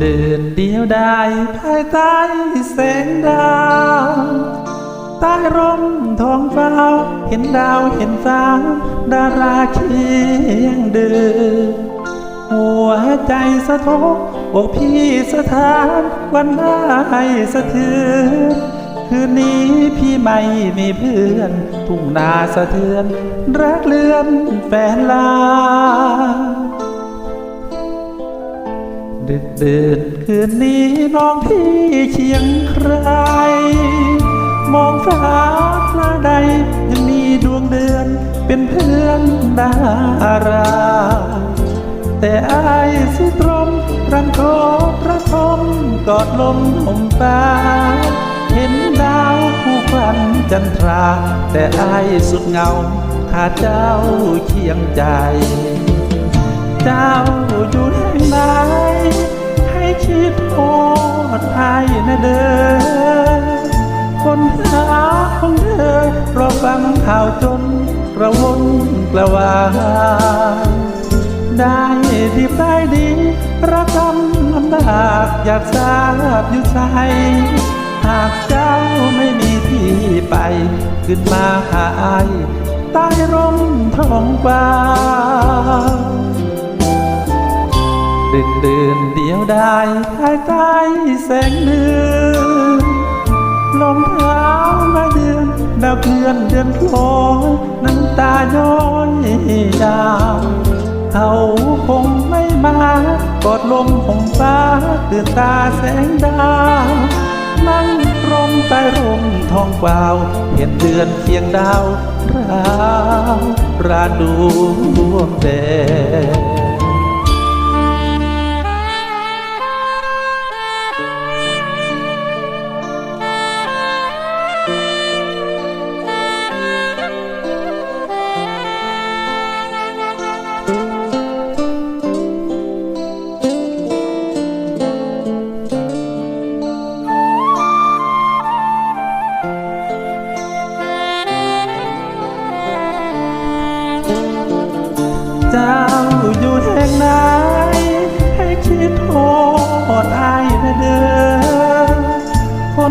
เดินเดียวได้ภายใต้แสงดาวใต้ร่มทองฟ้าเห็นดาวเห็นฟ้า ดาราเคียงเดินหัวใจสะทกอกพี่สถานวันได้สะเทือนคืนนี้พี่ไม่มีเพื่อน ทุ่งนาสะเทือน รักเลื่อนแฟนลา ดึกเดินคืนนี้น้องพี่เคียงใคร มองฟ้าฟ้าใดยังมีดวงเดือนเป็นเพื่อนดารา แต่อายสิตรมรันโกระทมกอดลมห่มฟ้า เห็นดาวคู่ควันจันทรา แต่อายสุดเงาขาดเจ้าเคียงใจ เจ้าอยู่แห่ไหนให้คิ ดโอดไทยนะเด้อคนหาของเธอรอฟังข่าวจนกระวนกระวายได้ดีได้ดีรักกำลำบากอยากทราบอยู่ใจหากเจ้าไม่มีที่ไป ขึ้นมาหาอายใต้ร่มทองฟ้า ดึกดื่นเดียวได้ภายใต้แสงเดือนลมเท้ามาเดือนดาวเคลื่อนเดือนโผล่น้ำตาย้อยยาวเขาคงไม่มากอดลมของฟ้าตื่นตาแสงดาวนั่งตรงใต้ร่มทองกวาว เห็นเดือนเคียงดาวราวราดวงแดง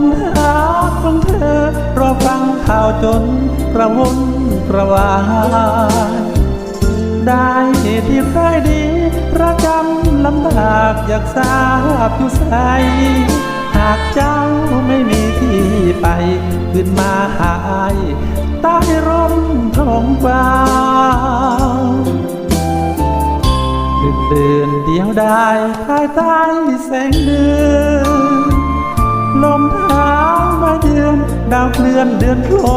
นหาของเธอรอฟังข่าวจนกระวนกระวายได้ที่ใครดีระกำลำบากอยากทราบอยู่ใสหากเจ้าไม่มีที่ไปขึ้นมาหายใต้ร่มทองฟ้าดึกเดินเดียวได้ภายใต้แสงเดือน มเท้ามาเดือน ดาวเคลื่อนเดือนโผล่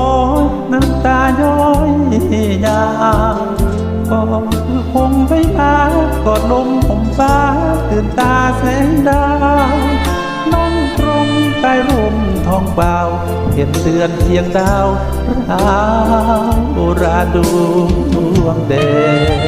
น้ำตาย้อยยาวก็คงไม่มากอดลมผมฟ้าตื่นตาแสงดาวนั่งตรงใต้ร่มทองเบาเห็นเดือนเทียงดาวราวราดูดวงแดง